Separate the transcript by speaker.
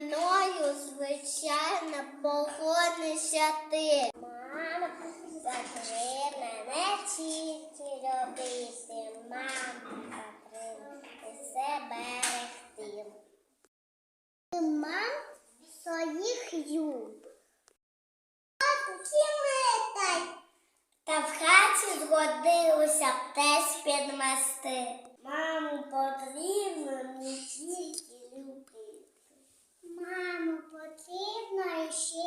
Speaker 1: Мною, звичайно, погонися ти. Мама, закри мене тільки робити. Мама, закри себе рехти. Мам своїх люб. Та в хаті згодилося б теж підмести. Маму потрібно не тільки любити. Маму потрібно ще